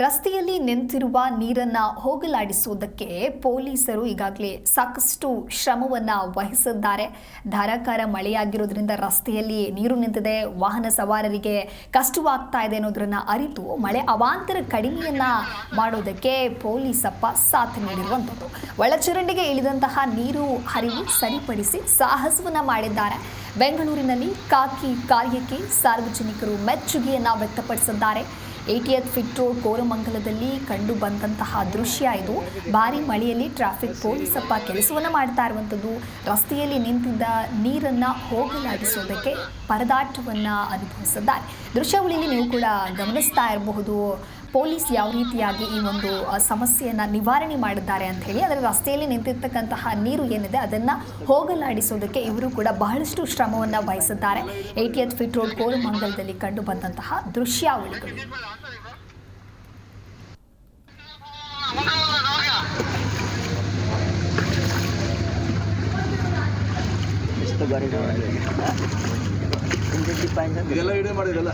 ರಸ್ತೆಯಲ್ಲಿ ನಿಂತಿರುವ ನೀರನ್ನ ಹೋಗಲಾಡಿಸುವುದಕ್ಕೆ ಪೊಲೀಸರು ಈಗಾಗಲೇ ಸಾಕಷ್ಟು ಶ್ರಮವನ್ನ ವಹಿಸಿದ್ದಾರೆ. ಧಾರಾಕಾರ ಮಳೆಯಾಗಿರೋದ್ರಿಂದ ರಸ್ತೆಯಲ್ಲಿ ನೀರು ನಿಂತಿದೆ. ವಾಹನ ಸವಾರರಿಗೆ ಕಷ್ಟವಾಗ್ತಾ ಇದೆ ಅನ್ನೋದ್ರನ್ನ ಅರಿತು ಮಳೆ ಅವಾಂತರ ಕಡಿಮೆಯನ್ನ ಮಾಡೋದಕ್ಕೆ ಪೊಲೀಸಪ್ಪ ಸಾಥ್ ನೀಡಿರುವಂಥದ್ದು. ಒಳಚರಂಡಿಗೆ ಇಳಿದಂತಹ ನೀರು ಹರಿವು ಸರಿಪಡಿಸಿ ಸಾಹಸವನ್ನ ಮಾಡಿದ್ದಾರೆ. ಬೆಂಗಳೂರಿನಲ್ಲಿ ಕಾಕಿ ಕಾರ್ಯಕ್ಕೆ ಸಾರ್ವಜನಿಕರು ಮೆಚ್ಚುಗೆಯನ್ನ ವ್ಯಕ್ತಪಡಿಸಿದ್ದಾರೆ. ಏಟಿಎತ್ ಫಿಟ್ ರೋಡ್ ಕೋರಮಂಗಲದಲ್ಲಿ ಕಂಡು ಬಂದಂತಹ ದೃಶ್ಯ ಇದು. ಭಾರಿ ಮಳೆಯಲ್ಲಿ ಟ್ರಾಫಿಕ್ ಪೊಲೀಸಪ್ಪ ಕೆಲಸವನ್ನು ಮಾಡ್ತಾ ಇರುವಂಥದ್ದು. ರಸ್ತೆಯಲ್ಲಿ ನಿಂತಿದ್ದ ನೀರನ್ನ ಹೋಗಲಾಡಿಸೋದಕ್ಕೆ ಪರದಾಟವನ್ನ ಅನುಭವಿಸಿದ್ದಾರೆ. ದೃಶ್ಯಾವಳಿಯಲ್ಲಿ ನೀವು ಕೂಡ ಗಮನಿಸ್ತಾ ಇರಬಹುದು. ಪೊಲೀಸ್ ಯಾವ ರೀತಿಯಾಗಿ ಈ ಒಂದು ಸಮಸ್ಯೆಯನ್ನು ನಿವಾರಣೆ ಮಾಡಿದ್ದಾರೆ ಅಂತ ಹೇಳಿ ಅದರ ರಸ್ತೆಯಲ್ಲಿ ನಿಂತಿರ್ತಕ್ಕಂತಹ ನೀರು ಏನಿದೆ ಅದನ್ನ ಹೋಗಲಾಡಿಸೋದಕ್ಕೆ ಇವರು ಕೂಡ ಬಹಳಷ್ಟು ಶ್ರಮವನ್ನು ವಹಿಸಿದ್ದಾರೆ. ಏಟಿಎತ್ ಫಿಟ್ ರೋಡ್ ಕೋರಮಂಗಲದಲ್ಲಿ ಕಂಡು ಬಂದಂತಹ ದೃಶ್ಯಾವಳಿಗಳು. ಇದೆಲ್ಲ ವಿಡಿಯೋ ಮಾಡಿದೆಲ್ಲ